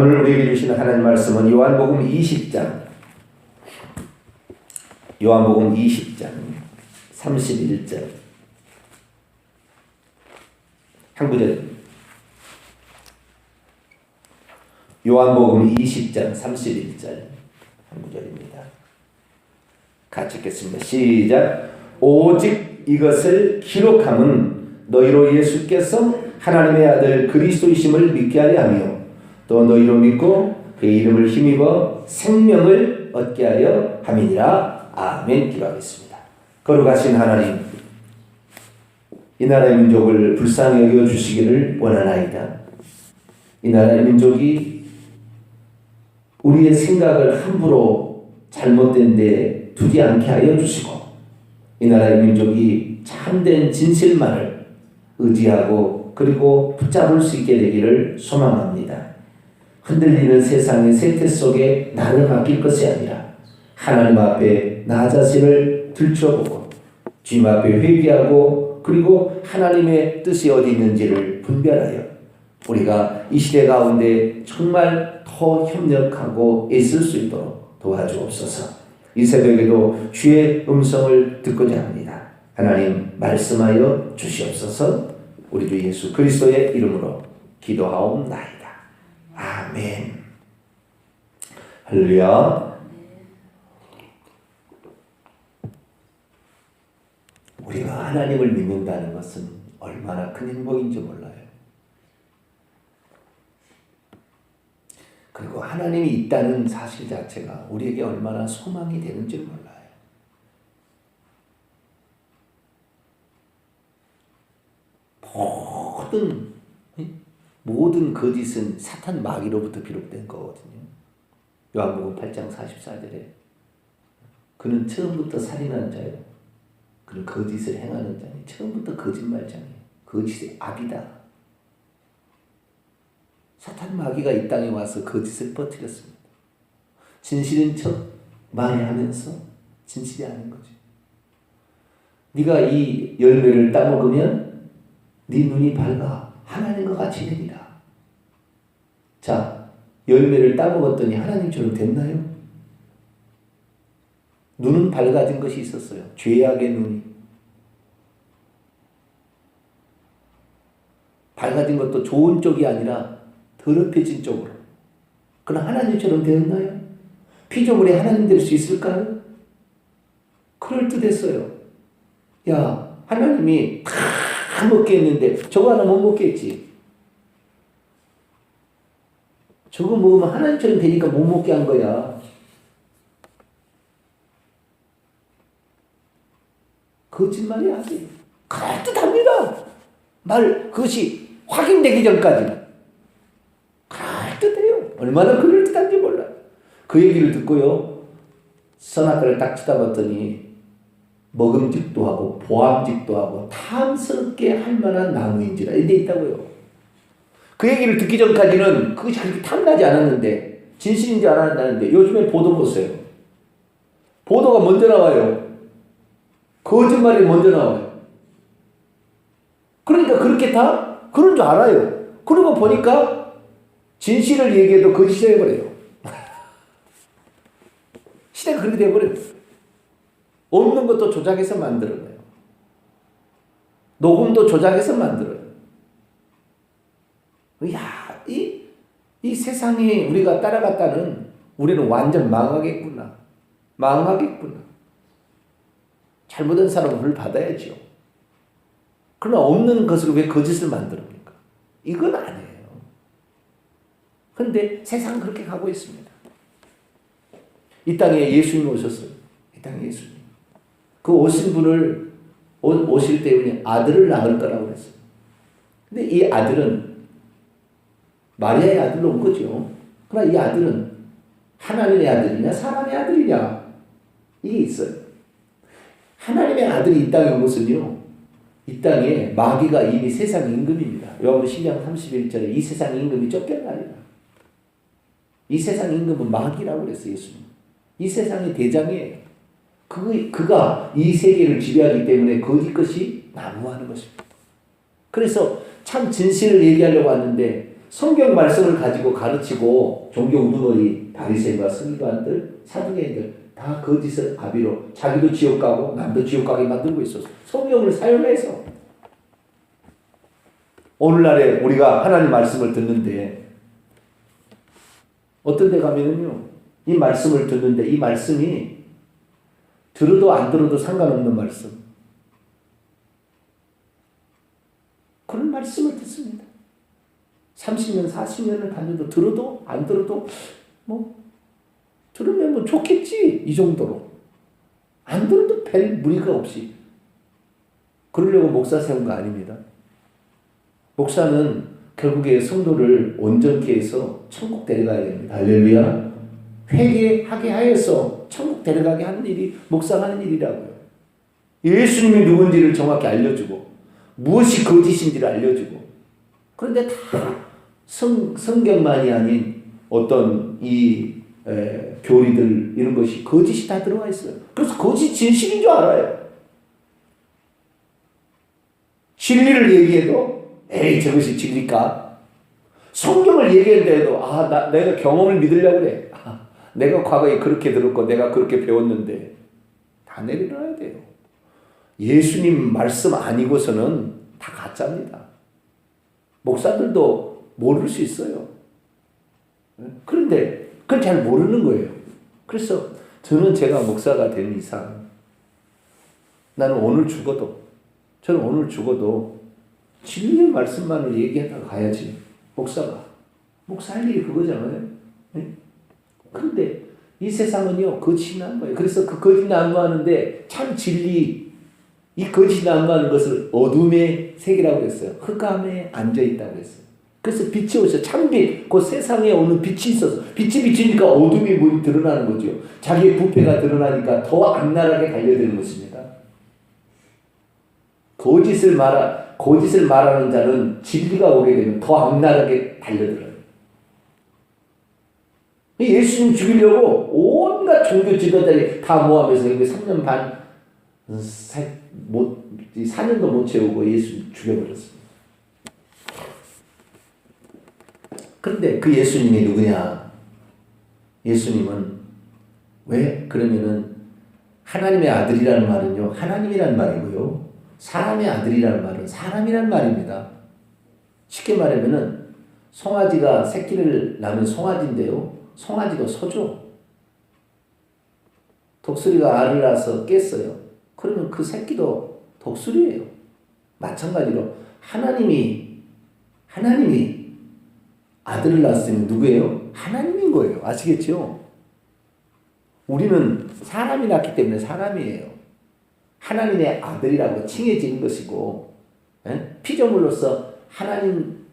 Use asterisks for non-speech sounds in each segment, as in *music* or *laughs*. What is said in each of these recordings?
오늘 우리에게 주시는 하나님 말씀은 요한복음 20장 요한복음 20장 31절 한 구절 요한복음 20장 31절 한 구절입니다. 같이 읽겠습니다. 시작. 오직 이것을 기록함은 너희로 예수께서 하나님의 아들 그리스도이심을 믿게 하려 하며 또 너희로 믿고 그의 이름을 힘입어 생명을 얻게 하려 함이니라. 아멘. 기도하겠습니다. 거룩하신 하나님 이 나라의 민족을 불쌍히 여겨 주시기를 원하나이다. 이 나라의 민족이 우리의 생각을 함부로 잘못된 데 두지 않게 하여 주시고 이 나라의 민족이 참된 진실만을 의지하고 그리고 붙잡을 수 있게 되기를 소망합니다. 흔들리는 세상의 세태 속에 나를 맡길 것이 아니라 하나님 앞에 나 자신을 들춰보고 주님 앞에 회개하고 그리고 하나님의 뜻이 어디 있는지를 분별하여 우리가 이 시대 가운데 정말 더 협력하고 있을 수 있도록 도와주옵소서. 이 새벽에도 주의 음성을 듣고자 합니다. 하나님 말씀하여 주시옵소서. 우리 주 예수 그리스도의 이름으로 기도하옵나이다. 아멘. 할렐루야. 우리가 하나님을 믿는다는 것은 얼마나 큰 행복인지 몰라요. 그리고 하나님이 있다는 사실 자체가 우리에게 얼마나 소망이 되는지 몰라요. 모든 모든 거짓은 사탄 마귀로부터 비롯된 거거든요. 요한복음 8장 44절에 그는 처음부터 살인한 자요. 그는 거짓을 행하는 자니 처음부터 거짓말자니 거짓의 악이다. 사탄 마귀가 이 땅에 와서 거짓을 퍼뜨렸습니다. 진실인 척 만회하면서 진실이 아닌 거죠. 네가 이 열매를 따먹으면 네 눈이 밝아 하나님과 같이 되리라. 자, 열매를 따먹었더니 하나님처럼 됐나요? 눈은 밝아진 것이 있었어요. 죄악의 눈이. 밝아진 것도 좋은 쪽이 아니라 더럽혀진 쪽으로. 그러나 하나님처럼 되었나요? 피조물이 하나님 될 수 있을까요? 그럴듯했어요. 야, 하나님이 다 먹게 했는데 저거 하나 못 먹겠지. 저거 먹으면 하나님처럼 되니까 못 먹게 한 거야. 거짓말이 아니에요. 그럴듯합니다. 말, 그것이 확인되기 전까지는. 그럴듯해요. 얼마나 그럴듯한지 몰라요. 그 얘기를 듣고요. 선악과를 딱 쳐다봤더니 먹음직도 하고 보암직도 하고 탐스럽게 할 만한 나무인지라 이데 있다고요. 그 얘기를 듣기 전까지는 그것이 그렇게 탐나지 않았는데 진실인지 알았는데 요즘에 보도 보세요. 보도가 먼저 나와요. 거짓말이 먼저 나와요. 그러니까 그렇게 다 그런 줄 알아요. 그러고 보니까 진실을 얘기해도 거짓이 되어버려요. *laughs* 시대가 그렇게 되어버려요. 없는 것도 조작해서 만들어요. 녹음도 조작해서 만들어요. 야, 이, 이 세상에 우리가 따라갔다는 우리는 완전 망하겠구나. 망하겠구나. 잘못된 사람은 벌 받아야죠. 그러나 없는 것으로 왜 거짓을 만듭니까? 이건 아니에요. 근데 세상은 그렇게 가고 있습니다. 이 땅에 예수님이 오셨어요. 이 땅에 예수님. 그 오신 분을 오, 실 때문에 아들을 낳을 거라고 그랬어요. 근데 이 아들은 마리아의 아들로 온 거죠. 그러나 이 아들은 하나님의 아들이냐 사람의 아들이냐 이게 있어요. 하나님의 아들이 이 땅에 온 것은요. 이 땅에 마귀가 이미 세상 임금입니다. 요한 10장 31절에 이 세상 임금이 쫓겨나리라. 이 세상 임금은 마귀라고 그랬어요, 예수님. 이 세상의 대장이에요. 그, 그가 이 세계를 지배하기 때문에 거짓 것이 난무하는 것입니다. 그래서 참 진실을 얘기하려고 하는데 성경 말씀을 가지고 가르치고 종교 우두머리 바리새인과 서기관들 사두개인들 다 거짓을 아비로 자기도 지옥 가고 남도 지옥 가게 만들고 있었어. 성경을 사용해서 오늘날에 우리가 하나님 말씀을 듣는데 어떤 데 가면은요 이 말씀을 듣는데 이 말씀이 들어도 안 들어도 상관없는 말씀 그런 말씀을 듣습니다. 30년, 40년을 다녀도 들어도 안 들어도 뭐 들으면 뭐 좋겠지 이 정도로 안 들어도 별 무리가 없이 그러려고 목사 세운 거 아닙니다. 목사는 결국에 성도를 온전케 해서 천국 데려가야 됩니다. 할렐루야. 회개하게 하여서 천국 데려가게 하는 일이 목사가 하는 일이라고요. 예수님이 누군지를 정확히 알려주고 무엇이 거짓인지를 알려주고 그런데 다 성, 성경만이 아닌 어떤 이 에, 교리들 이런 것이 거짓이 다 들어가 있어요. 그래서 거짓 진실인 줄 알아요. 진리를 얘기해도 에이 저것이 진리까? 성경을 얘기했는데도 아 나, 내가 경험을 믿으려고 그래. 아, 내가 과거에 그렇게 들었고 내가 그렇게 배웠는데 다 내려놔야 돼요. 예수님 말씀 아니고서는 다 가짜입니다. 목사들도 모를 수 있어요. 그런데 그걸 잘 모르는 거예요. 그래서 저는 제가 목사가 된 이상 나는 오늘 죽어도 저는 오늘 죽어도 진리의 말씀만을 얘기하다 가야지 목사가 목사 할 일이 그거잖아요. 네? 그런데 이 세상은요 거짓이 난 거예요. 그래서 그 거짓 난무하는데 참 진리 이 거짓 난무하는 것을 어둠의 세계라고 했어요. 흑암에 앉아 있다고 했어요. 그래서 빛이 오셔 참빛 그 세상에 오는 빛이 있어서 빛이 비치니까 어둠이 문 드러나는 거죠. 자기의 부패가 드러나니까 더 악랄하게 달려드는 것입니다. 거짓을 말하 거짓을 말하는 자는 진리가 오게 되면 더 악랄하게 달려들어요. 예수님 죽이려고 온갖 종교 지도자들이 다 모함해서 3년 반 사, 못, 4년도 못 채우고 예수 죽여버렸습니다. 그런데 그 예수님이 누구냐? 예수님은 왜 그러면은 하나님의 아들이라는 말은요 하나님이라는 말이고요 사람의 아들이라는 말은 사람이라는 말입니다. 쉽게 말하면은 송아지가 새끼를 낳으면 송아지인데요 송아지도 소죠. 독수리가 알을 낳아서 깼어요. 그러면 그 새끼도 독수리예요. 마찬가지로 하나님이 하나님이 아들을 낳았으면 누구예요? 하나님인 거예요. 아시겠죠? 우리는 사람이 낳기 때문에 사람이에요. 하나님의 아들이라고 칭해지는 것이고 에? 피조물로서 하나님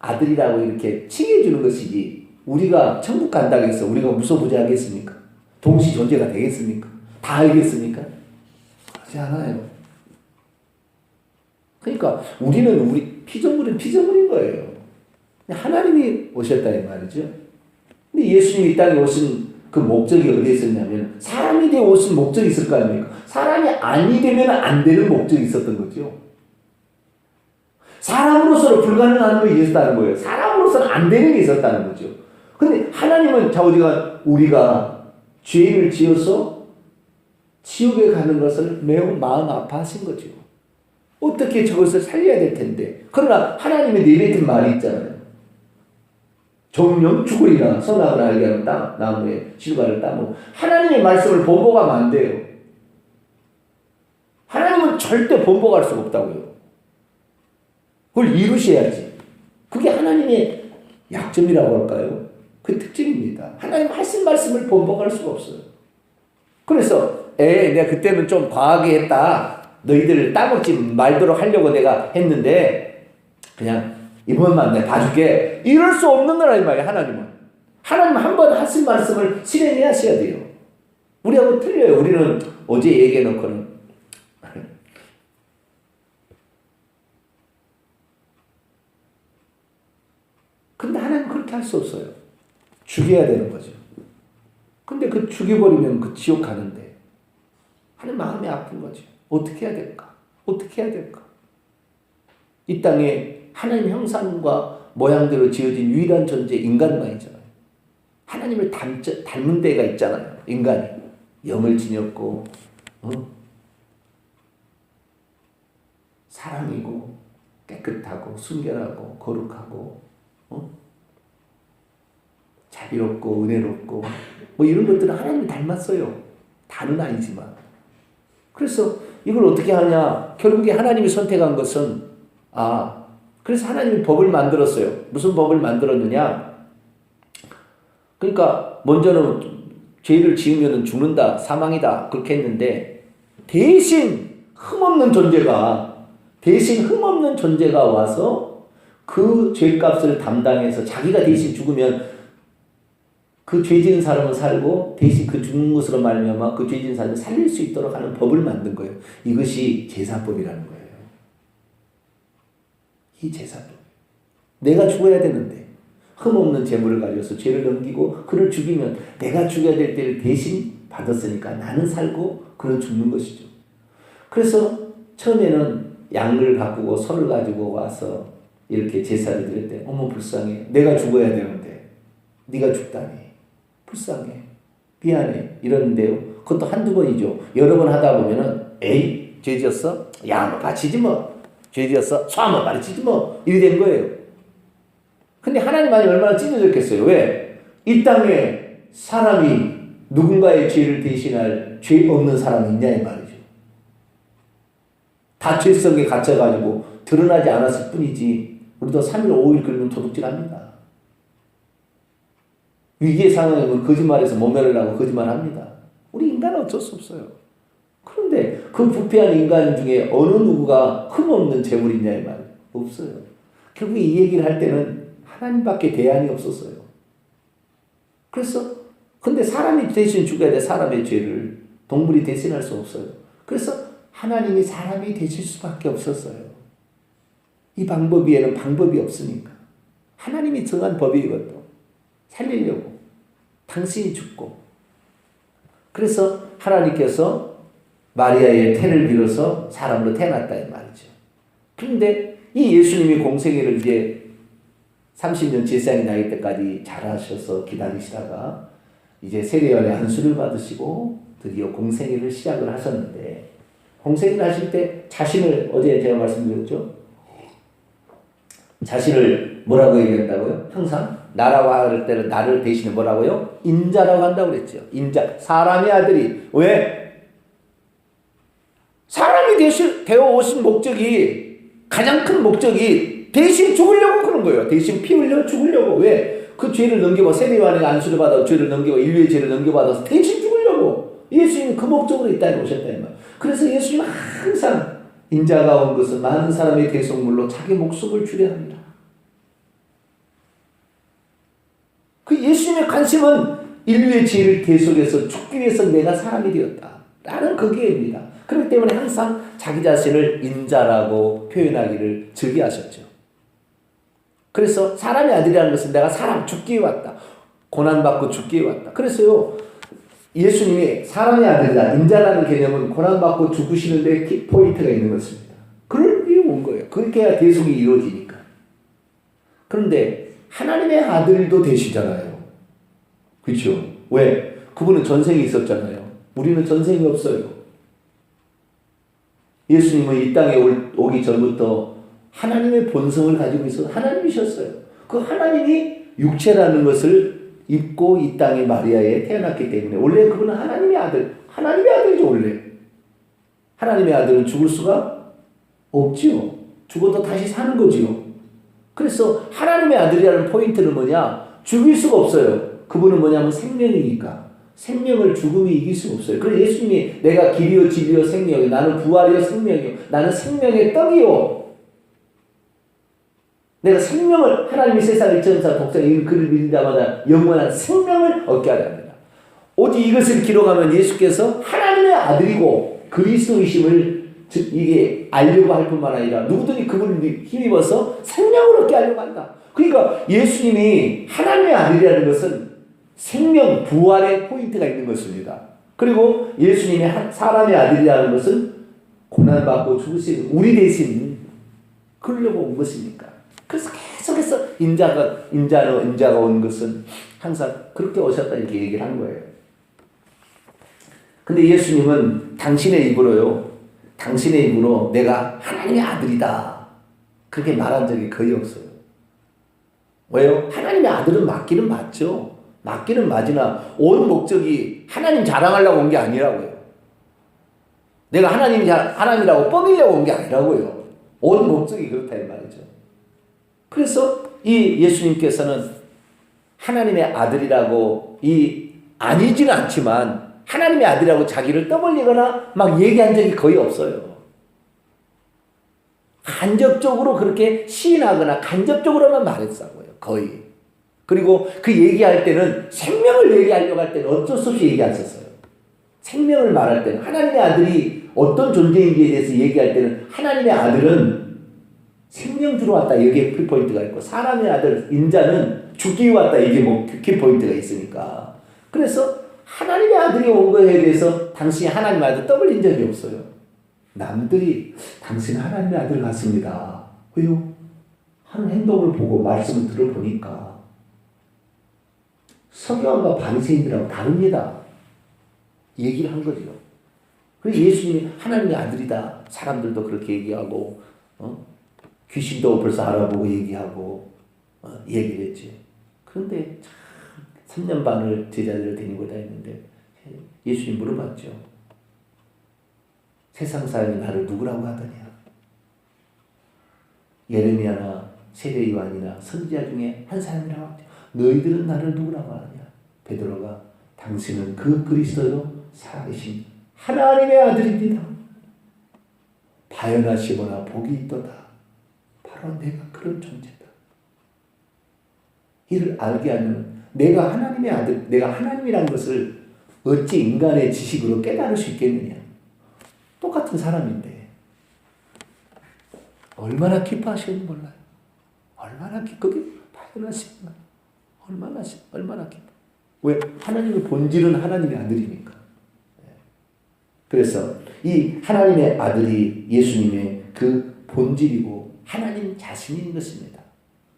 아들이라고 이렇게 칭해주는 것이지 우리가 천국 간다고 해서 우리가 무소부지하겠습니까? 동시 존재가 되겠습니까? 다 알겠습니까? 그렇지 않아요. 그러니까 우리는 우리 피조물은 피조물인 거예요. 하나님이 오셨다 이 말이죠. 근데 예수님이 이 땅에 오신 그 목적이 어디에 있었냐면 사람이 되어 오신 목적이 있을 거 아닙니까? 사람이 아니 되면 안 되는 목적이 있었던 거죠. 사람으로서는 불가능한 게 있었다는 거예요. 사람으로서는 안 되는 게 있었다는 거죠. 근데 하나님은 자우지가 우리가 죄를 지어서 지옥에 가는 것을 매우 마음 아파하신 거죠. 어떻게 저것을 살려야 될 텐데. 그러나 하나님의 내뱉은 말이 있잖아요. 정령 죽으리라 선악을 알게 하는 땅, 나무에 실과를 따고 하나님의 말씀을 번복하면 안 돼요. 하나님은 절대 번복할 수가 없다고요. 그걸 이루셔야지. 그게 하나님의 약점이라고 할까요? 그 특징입니다. 하나님 하신 말씀을 번복할 수가 없어요. 그래서 에 내가 그때는 좀 과하게 했다. 너희들을 따먹지 말도록 하려고 내가 했는데 그냥 이번만 내가 봐줄게. 이럴 수 없는 거라 이 말이야 하나님은. 하나님 한 번 하신 말씀을 실행해 하셔야 돼요. 우리하고 틀려요. 우리는 어제 얘기해 놓고는 *laughs* 근데 하나님 그렇게 할 수 없어요. 죽여야 되는 거죠. 근데 그 죽여버리면 그 지옥 가는데 하나님 마음이 아픈 거죠. 어떻게 해야 될까? 어떻게 해야 될까? 이 땅에 하나님 형상과 모양대로 지어진 유일한 존재 인간만이잖아요. 하나님을 닮, 닮은 데가 있잖아요. 인간이 영을 지녔고 어? 사랑이고 깨끗하고 순결하고 거룩하고 어? 자비롭고 은혜롭고 뭐 이런 것들은 하나님 닮았어요. 다는 아니지만 그래서 이걸 어떻게 하냐? 결국에 하나님이 선택한 것은 아 그래서 하나님이 법을 만들었어요. 무슨 법을 만들었느냐? 그러니까 먼저는 죄를 지으면 죽는다, 사망이다 그렇게 했는데 대신 흠없는 존재가 대신 흠없는 존재가 와서 그 죄값을 담당해서 자기가 대신 죽으면 그 죄진 사람은 살고 대신 그 죽는 것으로 말미암아 그 죄진 사람을 살릴 수 있도록 하는 법을 만든 거예요. 이것이 제사법이라는 거예요. 이 제사법. 내가 죽어야 되는데 흠없는 재물을 가져서 죄를 넘기고 그를 죽이면 내가 죽여야 될 때를 대신 받았으니까 나는 살고 그는 죽는 것이죠. 그래서 처음에는 양을 바꾸고 소를 가지고 와서 이렇게 제사를 드릴 때 어머 불쌍해 내가 죽어야 되는데 네가 죽다니 불쌍해. 미안해. 이러는데요. 그것도 한두 번이죠. 여러 번 하다 보면은 에이 죄 지었어? 야 한번 바치지 뭐 죄 지었어? 소 한번 가르치지 뭐. 이래 된 거예요. 근데 하나님 안에 얼마나 찢어졌겠어요. 왜? 이 땅에 사람이 누군가의 죄를 대신할 죄 없는 사람이 있냐 이 말이죠. 다 죄성에 갇혀가지고 드러나지 않았을 뿐이지 우리도 3일 5일 그러면 도둑질 합니다. 위기의 상황이면 거짓말해서 모멸하려고 거짓말합니다. 우리 인간은 어쩔 수 없어요. 그런데 그 부패한 인간 중에 어느 누구가 흠없는 재물이 있냐 이 말. 없어요. 결국 이 얘기를 할 때는 하나님밖에 대안이 없었어요. 그래서 근데 사람이 대신 죽어야 돼 사람의 죄를 동물이 대신할 수 없어요. 그래서 하나님이 사람이 되실 수밖에 없었어요. 이 방법 위에는 방법이 없으니까. 하나님이 정한 법이 이것도. 살리려고. 당신이 죽고. 그래서 하나님께서 마리아의 태를 빌어서 사람으로 태어났다 이 말이죠. 그런데 이 예수님이 공생애를 이제 30년 제사장이 나이 때까지 잘하셔서 기다리시다가 이제 세례원의 한수를 받으시고 드디어 공생애를 시작을 하셨는데 공생애를 하실 때 자신을 어제 제가 말씀드렸죠. 자신을 뭐라고 얘기한다고요? 항상 나라고 할 때는 나를 대신에 뭐라고요? 인자라고 한다고 그랬죠. 인자. 사람의 아들이. 왜? 사람이 대신 되어 오신 목적이 가장 큰 목적이 대신 죽으려고 그런 거예요. 대신 피 흘려 죽으려고. 왜? 그 죄를 넘겨봐. 세례요한의 안수를 받아 죄를 넘겨봐. 인류의 죄를 넘겨받아서 대신 죽으려고. 예수님은 그 목적으로 이 땅에 오셨다. 이 말. 그래서 예수님은 항상 인자가 온 것은 많은 사람의 대속물로 자기 목숨을 주려 합니다. 예수님의 관심은 인류의 죄를 대속해서 죽기 위해서 내가 사람이 되었다. 라는 거기에입니다. 그렇기 때문에 항상 자기 자신을 인자라고 표현하기를 즐겨하셨죠. 그래서 사람의 아들이라는 것은 내가 사람 죽기 위해 왔다. 고난받고 죽기 위해 왔다. 그래서요, 예수님이 사람의 아들이다. 인자라는 개념은 고난받고 죽으시는데 포인트가 있는 것입니다. 그럴 이유 온 거예요. 그렇게 해야 대속이 이루어지니까. 그런데 하나님의 아들도 되시잖아요. 그렇죠? 왜? 그분은 전생이 있었잖아요. 우리는 전생이 없어요. 예수님은 이 땅에 오기 전부터 하나님의 본성을 가지고 있어 하나님이셨어요. 그 하나님이 육체라는 것을 입고 이 땅에 마리아에 태어났기 때문에 원래 그분은 하나님의 아들, 하나님의 아들이죠 원래. 하나님의 아들은 죽을 수가 없지요. 죽어도 다시 사는 거지요. 그래서 하나님의 아들이라는 포인트는 뭐냐? 죽일 수가 없어요. 그분은 뭐냐면 생명이니까. 생명을 죽음이 이길 수 없어요. 그래서 예수님이 내가 길이요 진리요 생명이요 나는 부활이요 생명이요 나는 생명의 떡이요 내가 생명을 하나님이 세상을 천사 독생 이 글을 믿는다마다 영원한 생명을 얻게 하려 합니다. 오직 이것을 기록하면 예수께서 하나님의 아들이고 그리스도이심을 즉 이게 알려고 할 뿐만 아니라 누구든지 그분을 힘입어서 생명을 얻게 하려고 한다. 그러니까 예수님이 하나님의 아들이라는 것은 생명 부활의 포인트가 있는 것입니다. 그리고 예수님이 사람의 아들이라는 것은 고난받고 죽으신 우리 대신 그러려고 온 것입니까? 그래서 계속해서 인자가 인자로 인자가 온 것은 항상 그렇게 오셨다 이렇게 얘기를 한 거예요. 근데 예수님은 당신의 입으로요. 당신의 입으로 내가 하나님의 아들이다. 그렇게 말한 적이 거의 없어요. 왜요? 하나님의 아들은 맞기는 맞죠. 맞기는 맞으나 온 목적이 하나님 자랑하려고 온 게 아니라고요. 내가 하나님 자, 하나님이라고 뻥이려고 온 게 아니라고요. 온 목적이 그렇다 이 말이죠. 그래서 이 예수님께서는 하나님의 아들이라고 이 아니지는 않지만 하나님의 아들이라고 자기를 떠벌리거나 막 얘기한 적이 거의 없어요. 간접적으로 그렇게 시인하거나 간접적으로만 말했어요. 거의. 그리고 그 얘기할 때는 생명을 얘기하려고 할 때는 어쩔 수 없이 얘기 안 썼어요. 생명을 말할 때는 하나님의 아들이 어떤 존재인지에 대해서 얘기할 때는 하나님의 아들은 생명 주러 왔다 여기에 키포인트가 있고 사람의 아들 인자는 죽기 왔다 이게 뭐 키포인트가 있으니까 그래서 하나님의 아들이 온 거에 대해서 당신이 하나님의 아들 떠벌린 적이 없어요. 남들이 당신 하나님의 아들 같습니다. 왜요? 하는 행동을 보고 말씀을 들어보니까 서기관과 바리새인들하고 다릅니다. 얘기를 한 거죠. 그래서 예수님이 하나님의 아들이다. 사람들도 그렇게 얘기하고 어? 귀신도 벌써 알아보고 얘기하고 어? 얘기를 했지. 그런데 참 3년 반을 제자들을 데리고 다녔는데 예수님 물어봤죠. 세상 사람이 나를 누구라고 하더냐? 예레미야나 세례 요한이나 선지자 중에 한 사람이라고 하죠. 너희들은 나를 누구라고 하느냐? 베드로가 당신은 그 그리스도로 살아계신 하나님의 아들입니다. 바연하시거나 복이 있도다. 바로 내가 그런 존재다. 이를 알게 하면 내가 하나님의 아들, 내가 하나님이라는 것을 어찌 인간의 지식으로 깨달을 수 있겠느냐? 똑같은 사람인데 얼마나 기뻐하시는지 몰라요. 얼마나 기, 그게 발견하시구나. 얼마나, 얼마나 기뻐. 왜? 하나님의 본질은 하나님의 아들이니까. 그래서 이 하나님의 아들이 예수님의 그 본질이고 하나님 자신인 것입니다.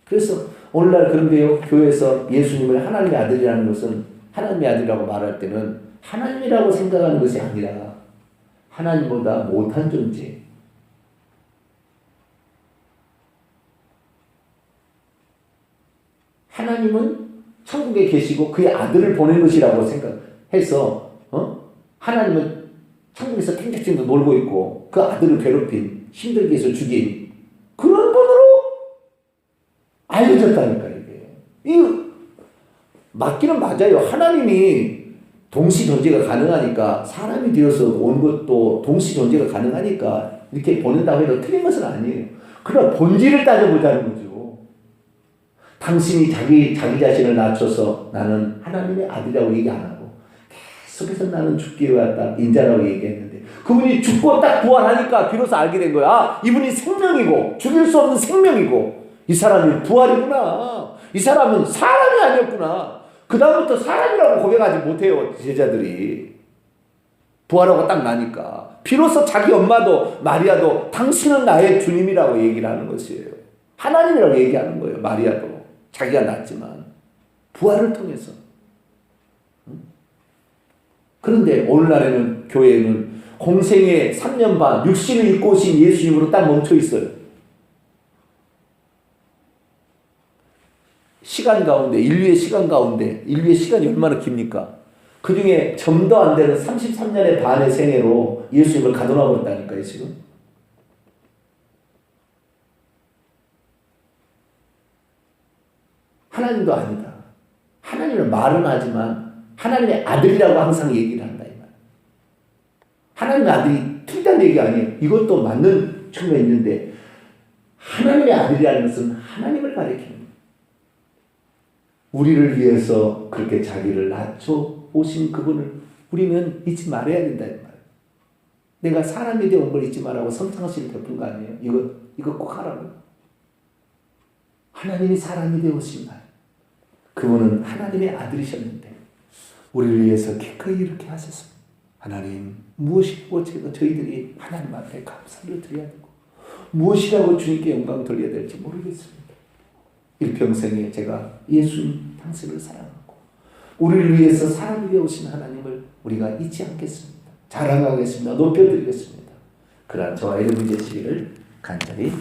그래서 오늘날 그런데요, 교회에서 예수님을 하나님의 아들이라는 것은 하나님의 아들이라고 말할 때는 하나님이라고 생각하는 것이 아니라 하나님보다 못한 존재, 하나님은 천국에 계시고 그의 아들을 보낸 것이라고 생각해서 어? 하나님은 천국에서 탱탱탱도 놀고 있고 그 아들을 괴롭힌 힘들게 해서 죽인 그런 분으로 알려졌다니까 이게. 이 맞기는 맞아요. 하나님이 동시 존재가 가능하니까 사람이 되어서 온 것도 동시 존재가 가능하니까 이렇게 보낸다고 해도 틀린 것은 아니에요. 그러나 본질을 따져보자는 거죠 당신이 자기, 자기 자신을 낮춰서 나는 하나님의 아들이라고 얘기 안 하고 계속해서 나는 죽기 왔다. 인자라고 얘기했는데 그분이 죽고 딱 부활하니까 비로소 알게 된 거야. 아, 이분이 생명이고 죽일 수 없는 생명이고 이 사람이 부활이구나. 이 사람은 사람이 아니었구나. 그 다음부터 사람이라고 고백하지 못해요. 제자들이. 부활하고 딱 나니까. 비로소 자기 엄마도 마리아도 당신은 나의 주님이라고 얘기를 하는 것이에요. 하나님이라고 얘기하는 거예요. 마리아도. 자기가 낳지만 부활을 통해서 그런데 오늘날에는 교회는 공생의 3년 반 육신을 입고 오신 예수님으로 딱 멈춰 있어요. 시간 가운데 인류의 시간 가운데 인류의 시간이 얼마나 깁니까? 그 중에 점도 안 되는 33년의 반의 생애로 예수님을 가둬놔 버렸다니까요, 지금. 하나님도 아니다. 하나님은 말은 하지만 하나님의 아들이라고 항상 얘기를 한다. 하나님의 아들이 틀린 얘기 아니에요. 이것도 맞는 측면이 있는데 하나님의 아들이라는 것은 하나님을 가리키는 우리를 위해서 그렇게 자기를 낮춰 오신 그분을 우리는 잊지 말아야 된다 이 말. 내가 사람이 되어 온걸 잊지 말라고 성창시를 베푼 거 아니에요. 이거 이거 꼭 하라고. 하나님이 사람이 되어 오신 날. 그분은 하나님의 아들이셨는데 우리를 위해서 기꺼이 이렇게 하셨습니다. 하나님 무엇이고 제가 저희들이 하나님 앞에 감사를 드려야 되고 무엇이라고 주님께 영광 돌려야 될지 모르겠습니다. 일평생에 제가 예수님 당신을 사랑하고 우리를 위해서 사람 위에 오신 하나님을 우리가 잊지 않겠습니다. 자랑하겠습니다. 높여드리겠습니다. 그러한 저와 여러분 되시기를 간절히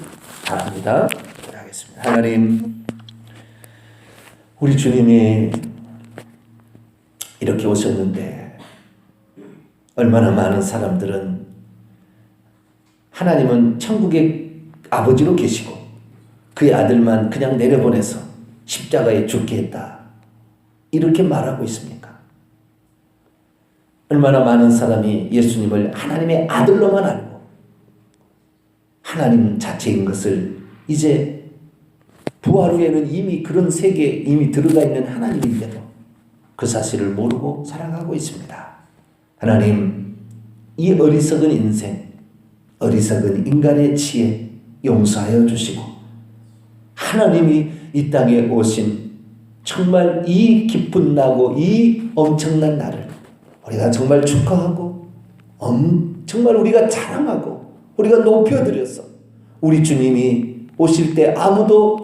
바랍니다. 하겠습니다. 하나님, 우리 주님이 이렇게 오셨는데 얼마나 많은 사람들은 하나님은 천국의 아버지로 계시고 그의 아들만 그냥 내려보내서 십자가에 죽게 했다. 이렇게 말하고 있습니까? 얼마나 많은 사람이 예수님을 하나님의 아들로만 알고 하나님 자체인 것을 이제 부활 후에는 이미 그런 세계에 이미 들어가 있는 하나님인데도 그 사실을 모르고 살아가고 있습니다. 하나님, 이 어리석은 인생, 어리석은 인간의 지혜 용서하여 주시고 하나님이 이 땅에 오신 정말 이 기쁜 나고 이 엄청난 날을 우리가 정말 축하하고 엄, 정말 우리가 자랑하고 우리가 높여드려서 우리 주님이 오실 때 아무도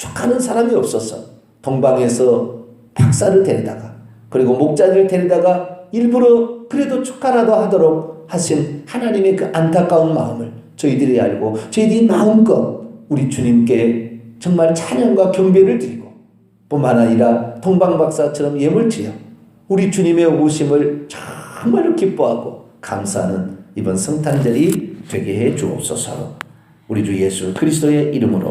축하하는 사람이 없었어. 동방에서 박사를 데려다가 그리고 목자를 데려다가 일부러 그래도 축하라도 하도록 하신 하나님의 그 안타까운 마음을 저희들이 알고 저희들이 마음껏 우리 주님께 정말 찬양과 경배를 드리고 뿐만 아니라 동방 박사처럼 예물 지어 우리 주님의 오심을 정말로 기뻐하고 감사하는 이번 성탄절이 되게 해 주옵소서. 우리 주 예수 그리스도의 이름으로